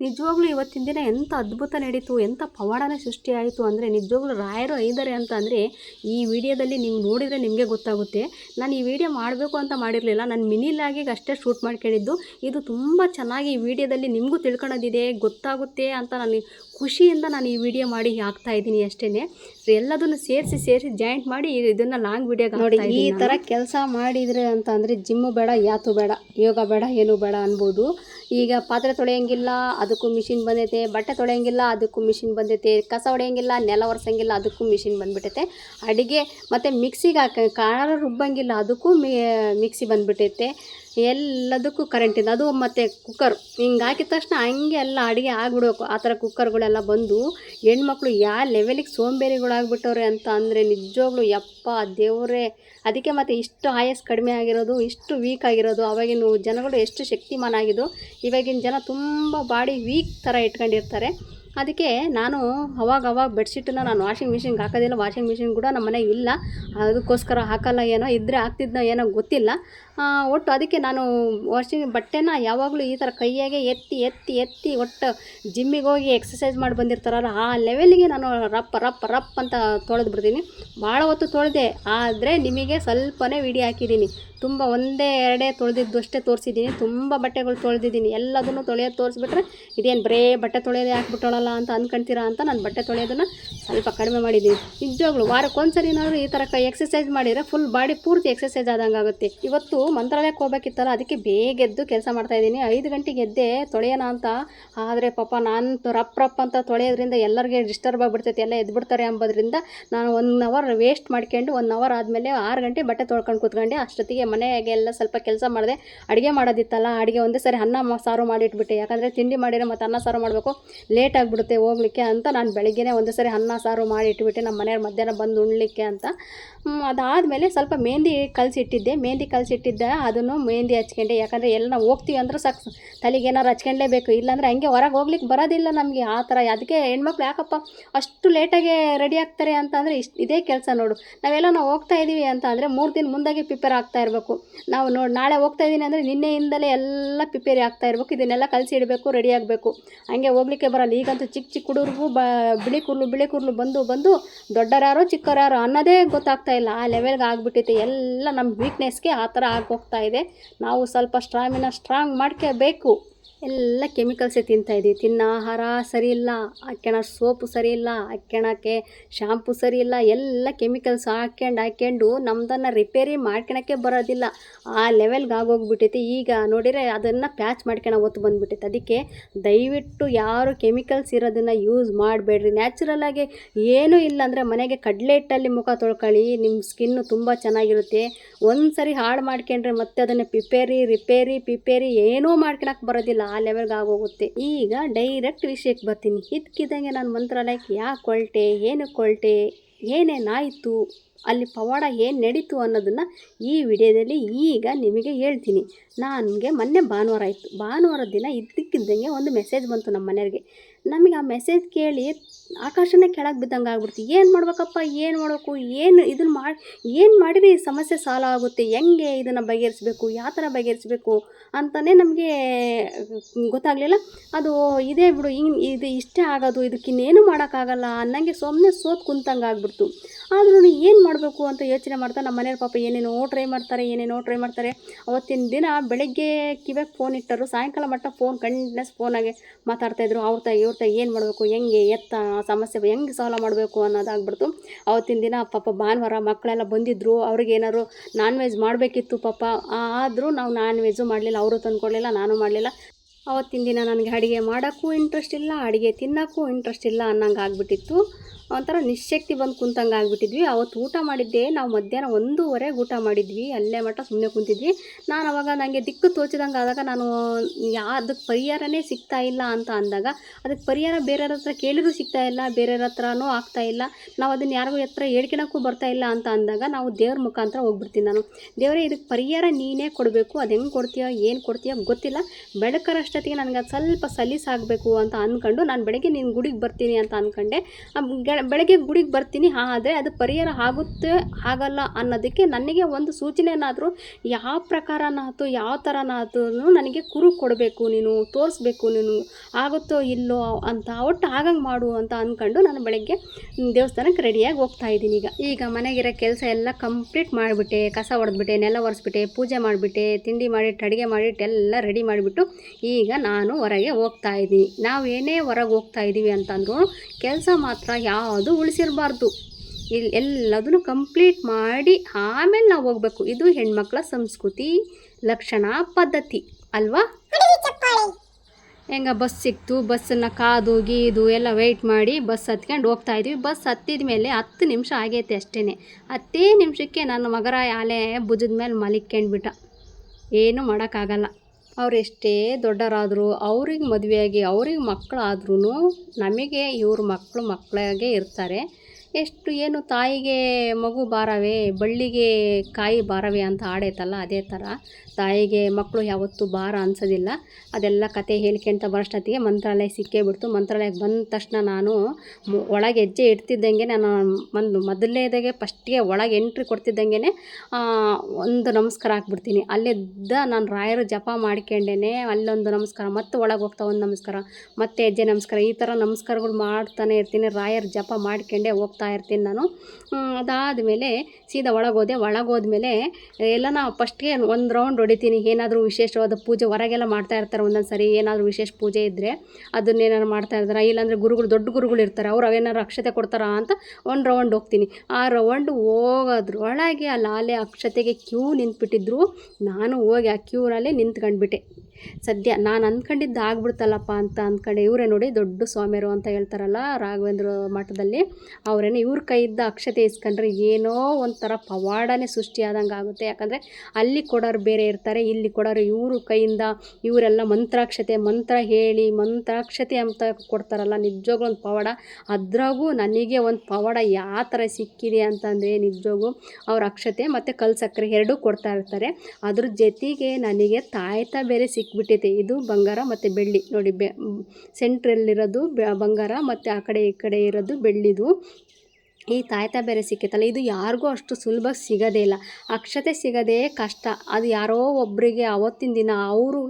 ನಿಜವಾಗ್ಲೂ ಇವತ್ತಿನ ದಿನ ಎಂಥ ಅದ್ಭುತ ನಡೀತು, ಎಂಥ ಪವಾಡನೇ ಸೃಷ್ಟಿಯಾಯಿತು ಅಂದರೆ ನಿಜವಾಗ್ಲೂ ರಾಯರು ಐದರೆ ಅಂತ ಅಂದರೆ ಈ ವಿಡಿಯೋದಲ್ಲಿ ನೀವು ನೋಡಿದರೆ ನಿಮಗೆ ಗೊತ್ತಾಗುತ್ತೆ. ನಾನು ಈ ವಿಡಿಯೋ ಮಾಡಬೇಕು ಅಂತ ಮಾಡಿರಲಿಲ್ಲ. ನಾನು ಮಿನಿಲಾಗಿ ಅಷ್ಟೇ ಶೂಟ್ ಮಾಡ್ಕೊಂಡಿದ್ದು. ಇದು ತುಂಬ ಚೆನ್ನಾಗಿ ಈ ವಿಡಿಯೋದಲ್ಲಿ ನಿಮಗೂ ತಿಳ್ಕೊಳ್ಳೋದಿದೆ ಗೊತ್ತಾಗುತ್ತೆ ಅಂತ ನಾನು ಖುಷಿಯಿಂದ ನಾನು ಈ ವಿಡಿಯೋ ಮಾಡಿ ಹಾಕ್ತಾ ಇದ್ದೀನಿ ಅಷ್ಟೇ ಎಲ್ಲದನ್ನು ಸೇರಿಸಿ ಸೇರಿಸಿ ಜಾಯಿಂಟ್ ಮಾಡಿ ಇದನ್ನು ಲಾಂಗ್ ವಿಡಿಯೋ ನೋಡಿ ಈ ಥರ ಕೆಲಸ ಮಾಡಿದರೆ ಅಂತ ಅಂದರೆ ಜಿಮ್ಮು ಬೇಡ ಯಾತು ಬೇಡ ಯೋಗ ಬೇಡ ಏನು ಬೇಡ ಅನ್ಬೋದು. ಈಗ ಪಾತ್ರೆ ತೊಳೆಯಂಗಿಲ್ಲ ಅದಕ್ಕೂ ಮಿಷಿನ್ ಬಂದೈತೆ. ಬಟ್ಟೆ ತೊಳೆಯಂಗಿಲ್ಲ ಅದಕ್ಕೂ ಮಿಷಿನ್ ಬಂದೈತೆ. ಕಸ ಹೊಡೆಯೋಂಗಿಲ್ಲ ನೆಲ ಒರೆಸಂಗಿಲ್ಲ ಅದಕ್ಕೂ ಮಿಷಿನ್ ಬಂದುಬಿಟ್ಟೈತೆ. ಅಡುಗೆ ಮತ್ತು ಮಿಕ್ಸಿಗೆ ಹಾಕ ಖಾರ ರುಬ್ಬಂಗಿಲ್ಲ ಅದಕ್ಕೂ ಮಿ ಮಿಕ್ಸಿ ಬಂದ್ಬಿಟ್ಟೈತೆ. ಎಲ್ಲದಕ್ಕೂ ಕರೆಂಟಿಂದ ಅದು ಮತ್ತು ಕುಕ್ಕರ್ ಹಿಂಗೆ ಹಾಕಿದ ತಕ್ಷಣ ಹಂಗೆ ಎಲ್ಲ ಅಡುಗೆ ಆಗ್ಬಿಡೋಕು ಆ ಥರ ಕುಕ್ಕರ್ಗಳೆಲ್ಲ ಬಂದು ಹೆಣ್ಮಕ್ಳು ಯಾವ ಲೆವೆಲಿಗೆ ಸೋಂಬೇರಿಗಳಾಗ್ಬಿಟ್ಟವ್ರೆ ಅಂತ ಅಂದರೆ ನಿಜವಾಗ್ಲೂ ಯಪ್ಪ ದೇವರೇ. ಅದಕ್ಕೆ ಮತ್ತು ಇಷ್ಟು ಆಯಸ್ ಕಡಿಮೆ ಆಗಿರೋದು, ಇಷ್ಟು ವೀಕ್ ಆಗಿರೋದು, ಅವಾಗಿನ ಜನಗಳು ಎಷ್ಟು ಶಕ್ತಿಮಾನ ಆಗಿದ್ದು ಇವಾಗಿನ ಜನ ತುಂಬ ಬಾಡಿ ವೀಕ್ ಥರ ಇಟ್ಕೊಂಡಿರ್ತಾರೆ. ಅದಕ್ಕೆ ನಾನು ಅವಾಗ ಅವಾಗ ಬೆಡ್ಶೀಟನ್ನ ನಾನು ವಾಷಿಂಗ್ ಮಿಷಿನ್ಗೆ ಹಾಕೋದಿಲ್ಲ. ವಾಷಿಂಗ್ ಮಿಷಿನ್ ಕೂಡ ನಮ್ಮ ಮನೆಗೆ ಇಲ್ಲ. ಅದಕ್ಕೋಸ್ಕರ ಹಾಕಲ್ಲ ಏನೋ ಇದ್ದರೆ ಹಾಕ್ತಿದ್ನೋ ಏನೋ ಗೊತ್ತಿಲ್ಲ. ಒಟ್ಟು ಅದಕ್ಕೆ ನಾನು ವಾಷಿಂಗ್ ಬಟ್ಟೆನ ಯಾವಾಗಲೂ ಈ ಥರ ಕೈಯಾಗೆ ಎತ್ತಿ ಎತ್ತಿ ಎತ್ತಿ ಒಟ್ಟು ಜಿಮ್ಮಿಗೆ ಹೋಗಿ ಎಕ್ಸಸೈಸ್ ಮಾಡಿ ಬಂದಿರ್ತಾರಲ್ಲ, ಆ ಲೆವೆಲಿಗೆ ನಾನು ರಪ್ಪ ರಪ್ಪ ರಪ್ ಅಂತ ತೊಳೆದು ಬಿಡ್ತೀನಿ. ಭಾಳ ಹೊತ್ತು ತೊಳೆದೆ, ಆದರೆ ನಿಮಗೆ ಸ್ವಲ್ಪನೇ ವಿಡಿಯೋ ಹಾಕಿದ್ದೀನಿ. ತುಂಬ ಒಂದೇ ಎರಡೇ ತೊಳೆದಿದ್ದು ಅಷ್ಟೇ ತೋರಿಸಿದ್ದೀನಿ. ತುಂಬ ಬಟ್ಟೆಗಳು ತೊಳೆದಿದ್ದೀನಿ. ಎಲ್ಲದನ್ನು ತೊಳೆಯೋದು ತೋರಿಸ್ಬಿಟ್ರೆ ಇದೇನು ಬರೇ ಬಟ್ಟೆ ತೊಳೆಯೋದೇ ಹಾಕ್ಬಿಟ್ಟೋಳಲ್ಲ ಅಂತ ಅಂದ್ಕೊಂತೀರಾ ಅಂತ ನಾನು ಬಟ್ಟೆ ತೊಳೆಯೋದನ್ನು ಸ್ವಲ್ಪ ಕಡಿಮೆ ಮಾಡಿದ್ದೀನಿ. ನಿಜವಾಗ್ಲು ವಾರಕ್ಕೊಂದ್ಸರಿನಾದರೂ ಈ ಥರ ಕೈ ಎಕ್ಸಸೈಸ್ ಮಾಡಿದರೆ ಫುಲ್ ಬಾಡಿ ಪೂರ್ತಿ ಎಕ್ಸಸೈಸ್ ಆದಂಗೆ ಆಗುತ್ತೆ ಇವತ್ತು ಮಂತ್ರಾಲಯಕ್ಕೆ ಹೋಗ್ಬೇಕಿತ್ತಲ್ಲ, ಅದಕ್ಕೆ ಬೇಗ ಎದ್ದು ಕೆಲಸ ಮಾಡ್ತಾ ಇದ್ದೀನಿ. ಐದು ಗಂಟೆಗೆ ಎದ್ದೆ ತೊಳೆಯೋಣ ಅಂತ. ಆದರೆ ಪಾಪ ನಾನು ರಪ್ ರಪ್ ಅಂತ ತೊಳೆಯೋದ್ರಿಂದ ಎಲ್ಲರಿಗೆ ಡಿಸ್ಟರ್ಬ್ ಆಗಿಬಿಡ್ತೈತಿ, ಎಲ್ಲ ಎದ್ಬಿಡ್ತಾರೆ ಅಂಬೋದ್ರಿಂದ ನಾನು ಒನ್ ಅವರ್ ವೇಸ್ಟ್ ಮಾಡ್ಕೊಂಡು ಒನ್ ಅವರ್ ಆದಮೇಲೆ ಆರು ಗಂಟೆ ಬಟ್ಟೆ ತೊಳ್ಕೊಂಡು ಕೂತ್ಕೊಂಡೆ. ಅಷ್ಟೊತ್ತಿಗೆ ಮನೆಗೆ ಎಲ್ಲ ಸ್ವಲ್ಪ ಕೆಲಸ ಮಾಡಿದೆ. ಅಡುಗೆ ಮಾಡೋದಿತ್ತಲ್ಲ, ಅಡುಗೆ ಒಂದೇ ಸರಿ ಅನ್ನ ಸಾರು ಮಾಡಿಟ್ಬಿಟ್ಟೆ. ಯಾಕಂದರೆ ತಿಂಡಿ ಮಾಡಿದ್ರೆ ಮತ್ತು ಅನ್ನ ಸಾರು ಮಾಡಬೇಕು. ಲೇಟ್ ಆಗಿಬಿಡುತ್ತೆ ಹೋಗ್ಲಿಕ್ಕೆ ಅಂತ ನಾನು ಬೆಳಗ್ಗೆನೇ ಒಂದೇ ಸರಿ ಅನ್ನ ಸಾರು ಮಾಡಿ ಇಟ್ಬಿಟ್ಟೆ ನಮ್ಮ ಮನೆಯವ್ರ ಮಧ್ಯಾಹ್ನ ಬಂದು ಉಣ್ಲಿಕ್ಕೆ ಅಂತ. ಅದಾದಮೇಲೆ ಸ್ವಲ್ಪ ಮೆಹಂದಿ ಕಲಸಿಟ್ಟಿದ್ದೆ. ಮೆಹಂದಿ ಕಲಸಿಟ್ಟಿದ್ದೆ ಅದನ್ನು ಮೆಹಂದಿ ಹಚ್ಕೊಂಡೆ. ಯಾಕಂದರೆ ಎಲ್ಲ ನಾವು ಹೋಗ್ತೀವಿ ಅಂದ್ರೆ ಸಾಕು. ತಲೆಗೆ ಏನಾರು ಹಚ್ಕೊಂಡ್ಲೇಬೇಕು. ಇಲ್ಲಾಂದರೆ ಹಂಗೆ ಹೊರಗೆ ಹೋಗ್ಲಿಕ್ಕೆ ಬರೋದಿಲ್ಲ ನಮಗೆ ಆ ಥರ. ಅದಕ್ಕೆ ಹೆಣ್ಮಕ್ಳು ಯಾಕಪ್ಪ ಅಷ್ಟು ಲೇಟಾಗಿ ರೆಡಿ ಆಗ್ತಾರೆ ಅಂತ ಅಂದರೆ ಇಷ್ಟು ಇದೇ ಕೆಲಸ ನೋಡು. ನಾವೆಲ್ಲ ನಾವು ಹೋಗ್ತಾ ಇದ್ದೀವಿ ಅಂತ ಅಂದರೆ ಮೂರು ದಿನ ಮುಂದಾಗೆ ಪ್ರಿಪೇರ್ ಆಗ್ತಾ ಇರಬೇಕು. ನಾವು ನೋಡಿ ನಾಳೆ ಹೋಗ್ತಾ ಇದ್ದೀನಿ ಅಂದರೆ ನಿನ್ನೆಯಿಂದಲೇ ಎಲ್ಲ ಪ್ರಿಪೇರಿ ಆಗ್ತಾ ಇರಬೇಕು. ಇದನ್ನೆಲ್ಲ ಕಲಸಿ ಇಡಬೇಕು, ರೆಡಿ ಆಗಬೇಕು. ಹಂಗೆ ಹೋಗ್ಲಿಕ್ಕೆ ಬರಲ್ಲ. ಈಗಂತೂ ಚಿಕ್ಕ ಚಿಕ್ಕ ಹುಡುಗರಿಗೂ ಬ ಬಿಳಿ ಕುರ್ಲು ಬಿಳಿ ಕುರ್ಲು ಬಂದು ಬಂದು ದೊಡ್ಡರಾರೋ ಚಿಕ್ಕರಾರೋ ಅನ್ನೋದೇ ಗೊತ್ತಾಗ್ತಾ ಇಲ್ಲ. ಆ ಲೆವೆಲ್ಗೆ ಆಗಿಬಿಟ್ಟೈತೆ ಎಲ್ಲ ನಮ್ಮ ವೀಕ್ನೆಸ್ಗೆ ಆ ಥರ ಆಗೋಗ್ತಾ ಇದೆ. ನಾವು ಸ್ವಲ್ಪ ಸ್ಟ್ರಾಮಿನ ಸ್ಟ್ರಾಂಗ್ ಮಾಡ್ಕೋಬೇಕು. ಎಲ್ಲ ಕೆಮಿಕಲ್ಸೇ ತಿಂತಾ ಇದ್ದೀವಿ. ತಿನ್ನೋ, ಆಹಾರ ಸರಿ ಇಲ್ಲ ಹಾಕ್ಯಣ ಸೋಪು ಸರಿ ಇಲ್ಲ ಹಾಕ್ಯಣಕ್ಕೆ ಶಾಂಪು ಸರಿ ಇಲ್ಲ ಎಲ್ಲ ಕೆಮಿಕಲ್ಸ್ ಹಾಕ್ಯಂಡು ಹಾಕ್ಯಂಡು ನಮ್ದನ್ನು ರಿಪೇರಿ ಮಾಡ್ಕೊಳಕ್ಕೆ ಬರೋದಿಲ್ಲ. ಆ ಲೆವೆಲ್ಗೆ ಆಗೋಗ್ಬಿಟ್ಟೈತಿ ಈಗ ನೋಡಿದರೆ ಅದನ್ನು ಪ್ಯಾಚ್ ಮಾಡ್ಕೊಳ ಹೊತ್ತು ಬಂದ್ಬಿಟ್ಟೈತೆ ಅದಕ್ಕೆ ದಯವಿಟ್ಟು ಯಾರು ಕೆಮಿಕಲ್ಸ್ ಇರೋದನ್ನು ಯೂಸ್ ಮಾಡಬೇಡ್ರಿ. ನ್ಯಾಚುರಲಾಗಿ ಏನೂ ಇಲ್ಲ ಅಂದರೆ ಮನೆಗೆ ಕಡಲೆ ಹಿಟ್ಟಲ್ಲಿ ಮುಖ ತೊಳ್ಕೊಳ್ಳಿ ನಿಮ್ಮ ಸ್ಕಿನ್ನು ತುಂಬ ಚೆನ್ನಾಗಿರುತ್ತೆ. ಒಂದು ಸರಿ ಹಾಳು ಮಾಡ್ಕೊಂಡ್ರೆ ಮತ್ತೆ ಅದನ್ನು ಪಿಪೇರಿ ರಿಪೇರಿ ಪಿಪೇರಿ ಏನೂ ಮಾಡ್ಕೊಳಕ್ಕೆ ಬರೋದಿಲ್ಲ. ಆ ಲೆವೆಲ್ಗೆ ಆಗೋಗುತ್ತೆ. ಈಗ ಡೈರೆಕ್ಟ್ ವಿಷಯಕ್ಕೆ ಬರ್ತೀನಿ. ಇದ್ಕಿದ್ದಂಗೆ ನಾನು ಮಂತ್ರಾಲಯಕ್ಕೆ ಯಾಕೆ ಕೊಳ್ಟೆ ಏನಕ್ಕೆ ಕೊಳ್ಟೆ ಏನೇನಾಯಿತು ಅಲ್ಲಿ ಪವಾಡ ಏನು ನಡೀತು ಅನ್ನೋದನ್ನು ಈ ವಿಡಿಯೋದಲ್ಲಿ ಈಗ ನಿಮಗೆ ಹೇಳ್ತೀನಿ. ನನಗೆ ಮೊನ್ನೆ ಭಾನುವಾರ ಆಯಿತು. ಭಾನುವಾರ ದಿನ ಇದ್ದಕ್ಕಿದ್ದಂಗೆ ಒಂದು ಮೆಸೇಜ್ ಬಂತು ನಮ್ಮ ಮನೆಯವ್ರಿಗೆ. ನಮಗೆ ಆ ಮೆಸೇಜ್ ಕೇಳಿ ಆಕಾಶನೇ ಕೆಳಗೆ ಬಿದ್ದಂಗೆ ಆಗ್ಬಿಡ್ತು. ಏನು ಮಾಡ್ಬೇಕಪ್ಪ? ಏನು ಮಾಡಬೇಕು? ಏನು ಇದನ್ನು ಮಾಡಿ ಏನು ಮಾಡಿದ್ರೆ ಈ ಸಮಸ್ಯೆ ಸಾಲ ಆಗುತ್ತೆ. ಹೆಂಗೆ ಇದನ್ನು ಬಗೆಹರಿಸಬೇಕು? ಯಾವ ಥರ ಬಗೆಹರಿಸಬೇಕು ಅಂತಲೇ ನಮಗೆ ಗೊತ್ತಾಗಲಿಲ್ಲ. ಅದು ಇದೇ ಬಿಡು ಹಿಂಗೆ ಇದು ಇಷ್ಟೇ ಆಗೋದು. ಇದಕ್ಕಿನ್ನೇನು ಮಾಡೋಕ್ಕಾಗಲ್ಲ ಅನ್ನಂಗೆ ಸುಮ್ಮನೆ ಸೋತ್ ಕುಂತಂಗೆ ಆಗ್ಬಿಡ್ತು. ಆದ್ರೂ ಏನು ಮಾಡಬೇಕು ಅಂತ ಯೋಚನೆ ಮಾಡ್ತಾ ನಮ್ಮ ಮನೆಯವ್ರ ಪಾಪ ಏನೇನೋ ಟ್ರೈ ಮಾಡ್ತಾರೆ, ಏನೇನೋ ಟ್ರೈ ಮಾಡ್ತಾರೆ. ಅವತ್ತಿನ ದಿನ ಬೆಳಗ್ಗೆ ಕಿವ್ಯಾಗ ಫೋನ್ ಇಟ್ಟರು. ಸಾಯಂಕಾಲ ಮಟ್ಟ ಫೋನ್ ಕಂಟಿನ್ಯೂಸ್ ಫೋನಾಗೆ ಮಾತಾಡ್ತಾಯಿದ್ರು ಅವ್ರ ತಾಯಿ, ಇವ್ರ ತಾಯಿ ಏನು ಮಾಡಬೇಕು, ಹೆಂಗೆ ಎತ್ತ ಸಮಸ್ಯೆ ಹೆಂಗೆ ಸಾಲ್ವ್ ಮಾಡಬೇಕು ಅನ್ನೋದಾಗ್ಬಿಡ್ತು ಅವತ್ತಿನ ದಿನ ಪಾಪ ಭಾನುವಾರ ಮಕ್ಕಳೆಲ್ಲ ಬಂದಿದ್ದರು ಅವ್ರಿಗೆ ಏನಾದ್ರು ನಾನ್ ವೆಜ್ ಮಾಡಬೇಕಿತ್ತು ಪಾಪ. ಆದರೂ ನಾವು ನಾನ್ ವೆಜ್ಜು ಮಾಡಲಿಲ್ಲ. ಅವರು ತಂದ್ಕೊಡ್ಲಿಲ್ಲ, ನಾನು ಮಾಡಲಿಲ್ಲ. ಅವತ್ತಿನ ದಿನ ನನಗೆ ಅಡುಗೆ ಮಾಡೋಕ್ಕೂ ಇಂಟ್ರೆಸ್ಟ್ ಇಲ್ಲ, ಅಡುಗೆ ತಿನ್ನೋಕ್ಕೂ ಇಂಟ್ರೆಸ್ಟ್ ಇಲ್ಲ ಅನ್ನಂಗೆ ಆಗ್ಬಿಟ್ಟಿತ್ತು. ಒಂಥರ ನಿಶಕ್ತಿ ಬಂದು ಕುಂತಂಗೆ ಆಗಿಬಿಟ್ಟಿದ್ವಿ. ಅವತ್ತು ಊಟ ಮಾಡಿದ್ದೆ ನಾವು ಮಧ್ಯಾಹ್ನ ಒಂದೂವರೆಗೆ ಊಟ ಮಾಡಿದ್ವಿ. ಅಲ್ಲೇ ಮಟ್ಟ ಸುಮ್ಮನೆ ಕುಂತಿದ್ವಿ. ನಾನು ಅವಾಗ ನನಗೆ ದಿಕ್ಕು ತೋಚಿದಂಗೆ ಆದಾಗ ನಾನು, ಯಾ ಪರಿಹಾರನೇ ಸಿಗ್ತಾ ಇಲ್ಲ ಅಂತ ಅಂದಾಗ, ಅದಕ್ಕೆ ಪರಿಹಾರ ಬೇರೆಯವ್ರ ಹತ್ರ ಕೇಳಿದ್ರು ಸಿಗ್ತಾ ಇಲ್ಲ, ಬೇರೆಯವ್ರ ಹತ್ರನೂ ಆಗ್ತಾ ಇಲ್ಲ. ನಾವು ಅದನ್ನು ಯಾರಿಗೂ ಹತ್ರ ಹೇಳ್ಕೊಳಕ್ಕೂ ಬರ್ತಾ ಇಲ್ಲ ಅಂತ ಅಂದಾಗ ನಾವು ದೇವ್ರ ಮುಖಾಂತರ ಹೋಗ್ಬಿಡ್ತೀನಿ ನಾನು. ದೇವರೇ, ಇದಕ್ಕೆ ಪರಿಹಾರ ನೀನೇ ಕೊಡಬೇಕು. ಅದು ಹೆಂಗೆ ಕೊಡ್ತೀಯೋ, ಏನು ಕೊಡ್ತೀಯೋ ಗೊತ್ತಿಲ್ಲ. ಬೆಳಕರಷ್ಟೊತ್ತಿಗೆ ನನಗೆ ಅದು ಸ್ವಲ್ಪ ಸಲೀಸಾಗಬೇಕು ಅಂತ ಅಂದ್ಕೊಂಡು ನಾನು ಬೆಳಗ್ಗೆ ನಿನ್ನ ಗುಡಿಗೆ ಬರ್ತೀನಿ ಅಂತ ಅಂದ್ಕೊಂಡೆ ಬೆಳಗ್ಗೆ ಗುಡಿಗೆ ಬರ್ತೀನಿ. ಆದರೆ ಅದು ಪರಿಹಾರ ಆಗುತ್ತೆ, ಆಗಲ್ಲ ಅನ್ನೋದಕ್ಕೆ ನನಗೆ ಒಂದು ಸೂಚನೆನಾದರೂ ಯಾವ ಪ್ರಕಾರನಾಯ್ತು ಯಾವ ಥರನಾಯ್ತು ನನಗೆ ಕುರು ಕೊಡಬೇಕು, ನೀನು ತೋರಿಸ್ಬೇಕು, ನೀನು ಆಗುತ್ತೋ ಇಲ್ಲೋ ಅಂತ ಒಟ್ಟು ಆಗಂಗೆ ಮಾಡು ಅಂತ ಅಂದ್ಕೊಂಡು ನಾನು ಬೆಳಗ್ಗೆ ದೇವಸ್ಥಾನಕ್ಕೆ ರೆಡಿಯಾಗಿ ಹೋಗ್ತಾ ಇದ್ದೀನಿ ಈಗ. ಈಗ ಮನೆಗಿರೋ ಕೆಲಸ ಎಲ್ಲ ಕಂಪ್ಲೀಟ್ ಮಾಡಿಬಿಟ್ಟೆ, ಕಸ ಹೊಡೆದ್ಬಿಟ್ಟೆ ನೆಲ ಒರೆಸ್ಬಿಟ್ಟೆ, ಪೂಜೆ ಮಾಡಿಬಿಟ್ಟೆ, ತಿಂಡಿ ಮಾಡಿಟ್ಟು, ಅಡುಗೆ ಮಾಡಿಟ್ಟು ಎಲ್ಲ ರೆಡಿ ಮಾಡಿಬಿಟ್ಟು ಈಗ ನಾನು ಹೊರಗೆ ಹೋಗ್ತಾ ಇದ್ದೀನಿ. ನಾವು ಏನೇ ಹೊರಗೆ ಹೋಗ್ತಾ ಇದ್ದೀವಿ ಅಂತಂದ್ರೂ ಕೆಲಸ ಮಾತ್ರ ಯಾವುದು ಉಳಿಸಿರಬಾರ್ದು. ಇಲ್ಲಿ ಎಲ್ಲದನ್ನು ಕಂಪ್ಲೀಟ್ ಮಾಡಿ ಆಮೇಲೆ ನಾವು ಹೋಗ್ಬೇಕು. ಇದು ಹೆಣ್ಮಕ್ಳ ಸಂಸ್ಕೃತಿ ಲಕ್ಷಣ ಪದ್ಧತಿ. ಅಲ್ವಾ? ಹೆಂಗ ಬಸ್ ಸಿಕ್ತು, ಬಸ್ಸನ್ನು ಕಾದು, ಗೀದು ಎಲ್ಲ ವೆಯ್ಟ್ ಮಾಡಿ ಬಸ್ ಹತ್ಕೊಂಡು ಹೋಗ್ತಾ ಇದ್ವಿ. ಬಸ್ ಹತ್ತಿದ ಮೇಲೆ ಹತ್ತು ನಿಮಿಷ ಆಗೈತೆ ಅಷ್ಟೇ ಹತ್ತೇ ನಿಮಿಷಕ್ಕೆ ನನ್ನ ಮಗರ ಆಲೆ ಭುಜದ ಮೇಲೆ ಮಲಿಕ್ಕೊಂಡ್ಬಿಟ್ಟ ಏನೂ ಮಾಡೋಕ್ಕಾಗಲ್ಲ. ಅವ್ರು ಎಷ್ಟೇ ದೊಡ್ಡವರಾದರೂ, ಅವ್ರಿಗೆ ಮದುವೆಯಾಗಿ ಅವ್ರಿಗೆ ಮಕ್ಕಳಾದ್ರೂ ನಮಗೆ ಇವ್ರ ಮಕ್ಕಳು ಮಕ್ಕಳಾಗೆ ಇರ್ತಾರೆ. ಎಷ್ಟು ಏನು ತಾಯಿಗೆ ಮಗು ಬಾರವೇ ಬಳ್ಳಿಗೆ ಕಾಯಿ ಬಾರವೇ ಅಂತ ಹಾಡೈತಲ್ಲ, ಅದೇ ಥರ. ತಾಯಿಗೆ ಮಕ್ಕಳು ಯಾವತ್ತೂ ಭಾರ ಅನ್ಸೋದಿಲ್ಲ. ಅದೆಲ್ಲ ಕತೆ ಹೇಳ್ಕೊಂತ ಬರೋಷ್ಟೊತ್ತಿಗೆ ಮಂತ್ರಾಲಯ ಸಿಕ್ಕೇ ಬಿಡ್ತು ಮಂತ್ರಾಲಯಕ್ಕೆ ಬಂದ ತಕ್ಷಣ ನಾನು ಒಳಗೆ ಹೆಜ್ಜೆ ಇಡ್ತಿದ್ದಂಗೆ ನಾನು ಒಂದು ಮೊದಲನೇದಾಗೆ ಫಸ್ಟಿಗೆ ಒಳಗೆ ಎಂಟ್ರಿ ಕೊಡ್ತಿದ್ದಂಗೆ ಒಂದು ನಮಸ್ಕಾರ ಹಾಕ್ಬಿಡ್ತೀನಿ. ಅಲ್ಲಿದ್ದ ನಾನು ರಾಯರು ಜಪ ಮಾಡ್ಕೊಂಡೇನೆ, ಅಲ್ಲೊಂದು ನಮಸ್ಕಾರ, ಮತ್ತೆ ಒಳಗೆ ಹೋಗ್ತಾ ಒಂದು ನಮಸ್ಕಾರ, ಮತ್ತೆ ಹೆಜ್ಜೆ ನಮಸ್ಕಾರ, ಈ ಥರ ನಮಸ್ಕಾರಗಳು ಮಾಡ್ತಾನೆ ಇರ್ತೀನಿ, ರಾಯರ ಜಪ ಮಾಡ್ಕೊಂಡೆ ಹೋಗ್ತಾ ಇರ್ತೀನಿ ನಾನು. ಅದಾದಮೇಲೆ ಸೀದಾ ಒಳಗೆ ಹೋದೆ. ಒಳಗೆ ಹೋದ್ಮೇಲೆ ಎಲ್ಲ ನಾವು ಫಸ್ಟ್ಗೆ ಒಂದು ರೌಂಡ್ ಹೊಡಿತೀನಿ ಏನಾದರೂ ವಿಶೇಷವಾದ ಪೂಜೆ ಹೊರಗೆಲ್ಲ ಮಾಡ್ತಾ ಇರ್ತಾರೆ ಒಂದೊಂದು ಸರಿ, ಏನಾದರೂ ವಿಶೇಷ ಪೂಜೆ ಇದ್ದರೆ ಅದನ್ನೇನಾದ್ರು ಮಾಡ್ತಾ ಇರ್ತಾರೆ? ಇಲ್ಲಾಂದರೆ ಗುರುಗಳು, ದೊಡ್ಡ ಗುರುಗಳು ಇರ್ತಾರೆ? ಅವ್ರು ಅವೇನಾದ್ರು ಅಕ್ಷತೆ ಕೊಡ್ತಾರಾ ಅಂತ ಒಂದು ರೌಂಡ್ ಹೋಗ್ತೀನಿ. ಆ ರೌಂಡ್ ಹೋಗೋದ್ರೊಳಗೆ ಆ ಲಾಲೆ ಅಕ್ಷತೆಗೆ ಕ್ಯೂ ನಿಂತ್ಬಿಟ್ಟಿದ್ರು. ನಾನು ಹೋಗಿ ಆ ಕ್ಯೂನಲ್ಲೇ ನಿಂತ್ಕೊಂಡ್ಬಿಟ್ಟೆ. ಸದ್ಯ ನಾನು ಅಂದ್ಕೊಂಡಿದ್ದು ಆಗ್ಬಿಡ್ತಲ್ಲಪ್ಪ ಅಂತ ಅಂದ್ಕೊಂಡೆ ಇವರೇ ನೋಡಿ ದೊಡ್ಡ ಸ್ವಾಮಿಯರು ಅಂತ ಹೇಳ್ತಾರಲ್ಲ ರಾಘವೇಂದ್ರ ಮಠದಲ್ಲಿ, ಅವರೇನೆ ಇವ್ರ ಕೈಯಿಂದ ಅಕ್ಷತೆ ಇಸ್ಕೊಂಡ್ರೆ ಏನೋ ಒಂಥರ ಪವಾಡನೇ ಸೃಷ್ಟಿಯಾದಂಗೆ ಆಗುತ್ತೆ. ಯಾಕಂದರೆ ಅಲ್ಲಿ ಕೊಡೋರು ಬೇರೆ ಇರ್ತಾರೆ, ಇಲ್ಲಿ ಕೊಡೋರು ಇವ್ರ ಕೈಯಿಂದ ಇವರೆಲ್ಲ ಮಂತ್ರಾಕ್ಷತೆ, ಮಂತ್ರ ಹೇಳಿ ಮಂತ್ರಾಕ್ಷತೆ ಅಂತ ಕೊಡ್ತಾರಲ್ಲ ನಿಜವಾಗ್ಲೂ ಒಂದು ಪವಾಡ. ಅದ್ರಾಗೂ ನನಗೆ ಒಂದು ಪವಾಡ ಯಾವ ಥರ ಸಿಕ್ಕಿದೆ ಅಂತಂದರೆ ನಿಜವಾಗೂ ಅವ್ರ ಅಕ್ಷತೆ ಮತ್ತು ಕಲ್ಸಕ್ಕರೆ ಎರಡೂ ಕೊಡ್ತಾ ಇರ್ತಾರೆ. ಅದ್ರ ಜೊತೆಗೆ ನನಗೆ ತಾಯ್ತ ಬೇರೆ ಸಿಕ್ಬಿಟ್ಟೈತೆ ಇದು ಬಂಗಾರ ಮತ್ತು ಬೆಳ್ಳಿ. ನೋಡಿ, ಬೆ ಸೆಂಟ್ರಲ್ಲಿರೋದು ಬಂಗಾರ ಮತ್ತು ಆ ಕಡೆ ಈ ಕಡೆ ಇರೋದು ಬೆಳ್ಳಿದು. ಈ ತಾಯ್ತಾ ಬೇರೆ ಸಿಕ್ಕೈತಲ್ಲ, ಇದು ಯಾರಿಗೂ ಅಷ್ಟು ಸುಲಭ ಸಿಗೋದೇ ಇಲ್ಲ. ಅಕ್ಷತೆ ಸಿಗೋದೇ ಕಷ್ಟ. ಅದು ಯಾರೋ ಒಬ್ಬರಿಗೆ ಅವತ್ತಿನ ದಿನ ಅವರು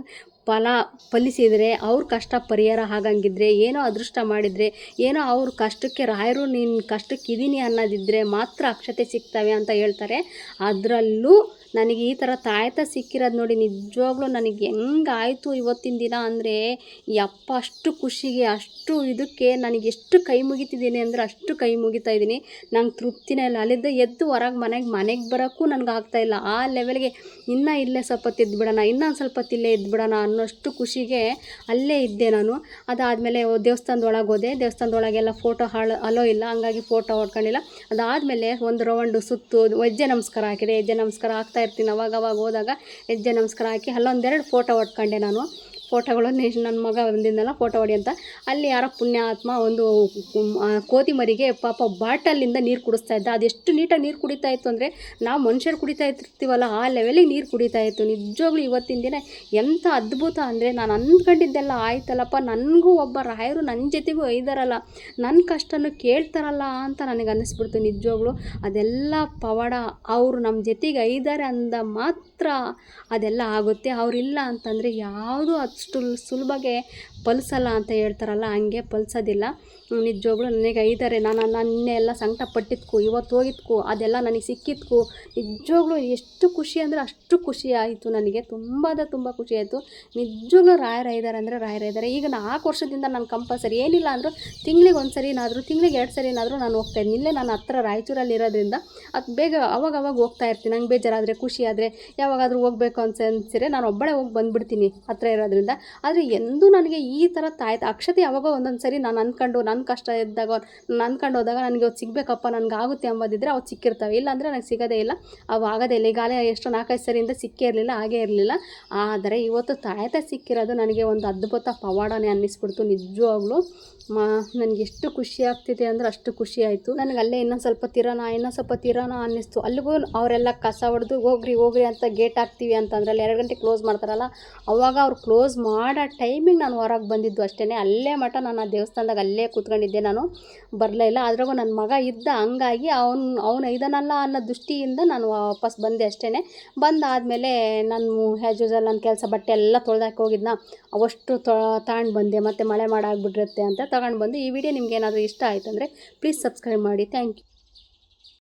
ಫಲ ಫಲಿಸಿದರೆ ಅವ್ರ ಕಷ್ಟ ಪರಿಹಾರ ಆಗಂಗಿದ್ರೆ, ಏನೋ ಅದೃಷ್ಟ ಮಾಡಿದರೆ, ಏನೋ ಅವ್ರ ಕಷ್ಟಕ್ಕೆ ರಾಯರು ನಿನ್ನ ಕಷ್ಟಕ್ಕೆ ಇದ್ದೀನಿ ಅನ್ನೋದಿದ್ದರೆ ಮಾತ್ರ ಅಕ್ಷತೆ ಸಿಗ್ತವೆ ಅಂತ ಹೇಳ್ತಾರೆ. ಅದರಲ್ಲೂ ನನಗೆ ಈ ಥರ ತಾಯ್ತ ಸಿಕ್ಕಿರೋದು ನೋಡಿ ನಿಜವಾಗ್ಲೂ ನನಗೆ ಹೆಂಗಾಯಿತು ಇವತ್ತಿನ ದಿನ ಅಂದರೆ, ಯಪ್ಪ ಅಷ್ಟು ಖುಷಿಗೆ, ಅಷ್ಟು ಇದಕ್ಕೆ ನನಗೆ ಎಷ್ಟು ಕೈ ಮುಗಿತಿದ್ದೀನಿ ಅಂದರೆ ಅಷ್ಟು ಕೈ ಮುಗಿತಾ ಇದ್ದೀನಿ. ನಂಗೆ ತೃಪ್ತಿನೇ ಇಲ್ಲ. ಅಲ್ಲಿದ್ದ ಎದ್ದು ಹೊರಗೆ ಮನೆಗೆ ಮನೆಗೆ ಬರೋಕ್ಕೂ ನನಗೆ ಆಗ್ತಾಯಿಲ್ಲ ಆ ಲೆವೆಲ್ಗೆ ಇನ್ನೂ ಇಲ್ಲೇ ಸ್ವಲ್ಪ ಹೊತ್ತು ಇದ್ಬಿಡೋಣ ಇನ್ನೊಂದು ಸ್ವಲ್ಪ ಹೊತ್ತು ಇಲ್ಲೇ ಇದ್ಬಿಡೋಣ ಅನ್ನೋಷ್ಟು ಖುಷಿಗೆ ಅಲ್ಲೇ ಇದ್ದೆ ನಾನು. ಅದಾದಮೇಲೆ ದೇವಸ್ಥಾನದೊಳಗೆ ಹೋದೆ. ದೇವಸ್ಥಾನದೊಳಗೆಲ್ಲ ಫೋಟೋ ಹಾಳು, ಅಲೋ ಇಲ್ಲ, ಹಂಗಾಗಿ ಫೋಟೋ ಹೊಡ್ಕೊಂಡಿಲ್ಲ. ಅದಾದಮೇಲೆ ಒಂದು ರೌಂಡು ಸುತ್ತು ಹೆಜ್ಜೆ ನಮಸ್ಕಾರ ಹಾಕಿದೆ. ಹೆಜ್ಜೆ ನಮಸ್ಕಾರ ಹಾಕ್ತಾ ಇರ್ತೀನಿ. ಅವಾಗ ಅವಾಗ ಹೋದಾಗ ಹೆಜ್ಜೆ ನಮಸ್ಕಾರ ಹಾಕಿ ಅಲ್ಲೊಂದೆರಡು ಫೋಟೋ ಹೊಡ್ಕೊಂಡೆ ನಾನು. ಫೋಟೋಗಳು ನನ್ನ ಮಗ ಬಂದಿದ್ದಲ್ಲ ಫೋಟೋ ಹೊಡಿ ಅಂತ. ಅಲ್ಲಿ ಯಾರೋ ಪುಣ್ಯಾತ್ಮ ಒಂದು ಕೋತಿ ಮರಿಗೆ ಪಾಪ ಬಾಟಲಿಂದ ನೀರು ಕುಡಿಸ್ತಾ ಇದ್ದ. ಅದೆಷ್ಟು ನೀಟಾಗಿ ನೀರು ಕುಡಿತಾ ಇತ್ತು ಅಂದರೆ, ನಾವು ಮನುಷ್ಯರು ಕುಡಿತಾ ಇರ್ತೀವಲ್ಲ, ಆ ಲೆವೆಲಿಗೆ ನೀರು ಕುಡಿತಾ ಇತ್ತು. ನಿಜವಾಗ್ಲೂ ಇವತ್ತಿನ ದಿನ ಎಂಥ ಅದ್ಭುತ ಅಂದರೆ, ನಾನು ಅಂದ್ಕೊಂಡಿದ್ದೆಲ್ಲ ಆಯ್ತಲ್ಲಪ್ಪ. ನನಗೂ ಒಬ್ಬ ರಾಯರು ನನ್ನ ಜೊತೆಗೂ ಐದರಲ್ಲ ನನ್ನ ಕಷ್ಟನೂ ಕೇಳ್ತಾರಲ್ಲ ಅಂತ ನನಗೆ ಅನ್ನಿಸ್ಬಿಡ್ತು ನಿಜವಾಗ್ಲೂ. ಅದೆಲ್ಲ ಪವಾಡ. ಅವರು ನಮ್ಮ ಜೊತೆಗೆ ಐದಾರೆ ಅಂದ ಮಾತ್ರ ಅದೆಲ್ಲ ಆಗುತ್ತೆ. ಅವರಿಲ್ಲ ಅಂತಂದರೆ ಯಾವುದು ಅಷ್ಟು ಸುಲಭಗೆ ಫಲಿಸಲ್ಲ ಅಂತ ಹೇಳ್ತಾರಲ್ಲ, ಹಂಗೆ ಪಲ್ಸೋದಿಲ್ಲ. ನಿಜವಾಗ್ಲೂ ನನಗೆ ಐದಾರೆ, ನಾನು ನನ್ನೆ ಎಲ್ಲ ಸಂಕಟ ಪಟ್ಟಿದ್ಕು ಇವತ್ತು ಹೋಗಿದ್ಕು, ಅದೆಲ್ಲ ನನಗೆ ಸಿಕ್ಕಿದ್ಕು. ನಿಜವಾಗ್ಲೂ ಎಷ್ಟು ಖುಷಿ ಅಂದರೆ ಅಷ್ಟು ಖುಷಿ ಆಯಿತು ನನಗೆ, ತುಂಬಾದ ತುಂಬ ಖುಷಿ ಆಯಿತು. ನಿಜವಾಗ್ಲೂ ರಾಯರ ಇದ್ದಾರೆ ಅಂದರೆ ರಾಯರ ಇದ್ದಾರೆ ಈಗ ನಾಲ್ಕು ವರ್ಷದಿಂದ ನಾನು ಕಂಪಲ್ಸರಿ ಏನಿಲ್ಲ ಅಂದರೂ ತಿಂಗಳಿಗೆ ಒಂದು ಸರಿನಾದರೂ ತಿಂಗಳಿಗೆ ಎರಡು ಸರಿನಾದರೂ ನಾನು ಹೋಗ್ತಾ ಇದ್ದೀನಿ. ಇಲ್ಲೇ ನಾನು ಹತ್ರ ರಾಯಚೂರಲ್ಲಿ ಇರೋದ್ರಿಂದ ಅದು ಬೇಗ ಅವಾಗ ಅವಾಗ ಹೋಗ್ತಾ ಇರ್ತೀನಿ. ನಂಗೆ ಬೇಜಾರಾದರೆ, ಖುಷಿ ಆದರೆ ಯಾವಾಗಾದರೂ ಹೋಗಬೇಕು ಅನ್ಸ ಅನ್ಸಿರೆ ನಾನು ಒಬ್ಬಳೇ ಹೋಗಿ ಬಂದುಬಿಡ್ತೀನಿ ಹತ್ರ ಇರೋದ್ರಿಂದ. ಆದರೆ ಎಂದೂ ನನಗೆ ಈ ಥರ ತಾಯ್ತು. ಅಕ್ಷತೆ ಯಾವಾಗೋ ಒಂದೊಂದು ಸರಿ ನಾನು ಅಂದ್ಕೊಂಡು ನನ್ನ ಕಷ್ಟ ಇದ್ದಾಗ ನಾನು ಅಂದ್ಕೊಂಡು ಹೋದಾಗ ನನಗೆ ಅವ್ರು ಸಿಗಬೇಕಪ್ಪ ನನಗೆ ಆಗುತ್ತೆ ಅವ್ರು ಸಿಕ್ಕಿರ್ತವೆ. ಇಲ್ಲಾಂದರೆ ನನಗೆ ಸಿಗೋದೇ ಇಲ್ಲ. ಅವು ಆಗೋದೇ ಇಲ್ಲ. ಈಗಾಗಲೇ ಎಷ್ಟು ನಾಲ್ಕೈದು ಸರಿಯಿಂದ ಸಿಕ್ಕೇ ಇರಲಿಲ್ಲ ಹಾಗೇ ಇರಲಿಲ್ಲ. ಆದರೆ ಇವತ್ತು ತಾಯ್ತ ಸಿಕ್ಕಿರೋದು ನನಗೆ ಒಂದು ಅದ್ಭುತ ಪವಾಡನೇ ಅನ್ನಿಸ್ಬಿಡ್ತು. ನಿಜವಾಗ್ಲೂ ಮಾ, ನನಗೆ ಎಷ್ಟು ಖುಷಿ ಆಗ್ತಿದೆ ಅಂದರೆ ಅಷ್ಟು ಖುಷಿ ಆಯಿತು. ನನಗೆ ಅಲ್ಲೇ ಇನ್ನೊಂದು ಸ್ವಲ್ಪ ತಿರೋಣ, ಇನ್ನೊಂದು ಸ್ವಲ್ಪ ತಿರೋಣ ಅನ್ನಿಸ್ತು. ಅಲ್ಲಿಗೂ ಅವರೆಲ್ಲ ಕಸ ಹೊಡೆದು, ಹೋಗ್ರಿ ಹೋಗ್ರಿ ಅಂತ ಗೇಟ್ ಹಾಕ್ತೀವಿ ಅಂತಂದ್ರೆ ಅಲ್ಲಿ ಎರಡು ಗಂಟೆ ಕ್ಲೋಸ್ ಮಾಡ್ತಾರಲ್ಲ, ಅವಾಗ ಅವ್ರು ಕ್ಲೋಸ್ ಮಾಡೋ ಟೈಮಿಗೆ ನಾನು ಹೊರಗೆ ಬಂದಿದ್ದು ಅಷ್ಟೇ ಅಲ್ಲೇ ಮಠ ನಾನು ಆ ದೇವಸ್ಥಾನದಾಗ ಅಲ್ಲೇ ಕೂತ್ಕೊಂಡಿದ್ದೆ ನಾನು. ಬರಲೇ ಇಲ್ಲ. ಅದ್ರಾಗೂ ನನ್ನ ಮಗ ಇದ್ದ ಹಂಗಾಗಿ ಅವ್ನು ಅವ್ನು ಇದನ್ನಲ್ಲ ಅನ್ನೋ ದೃಷ್ಟಿಯಿಂದ ನಾನು ವಾಪಸ್ ಬಂದೆ ಅಷ್ಟೇ ಬಂದಾದಮೇಲೆ ನಾನು ಆ್ಯಸ್ ಯೂಸಲ್ ನನ್ನ ಕೆಲಸ ಬಟ್ಟೆ ಎಲ್ಲ ತೊಳ್ದಾಕಿ ಹೋಗಿದ್ನ. ಅವಷ್ಟು ತಗೊಂಡು ಬಂದೆ. ಮತ್ತು ಮಳೆ ಮಾಡಾಗ್ಬಿಟ್ಟಿರುತ್ತೆ ಅಂತ ತಗೊಂಡು ಬಂದು. ಈ ವಿಡಿಯೋ ನಿಮ್ಗೆ ಏನಾದರೂ ಇಷ್ಟ ಆಯ್ತು ಅಂದರೆ ಪ್ಲೀಸ್ ಸಬ್ಸ್ಕ್ರೈಬ್ ಮಾಡಿ. Thank you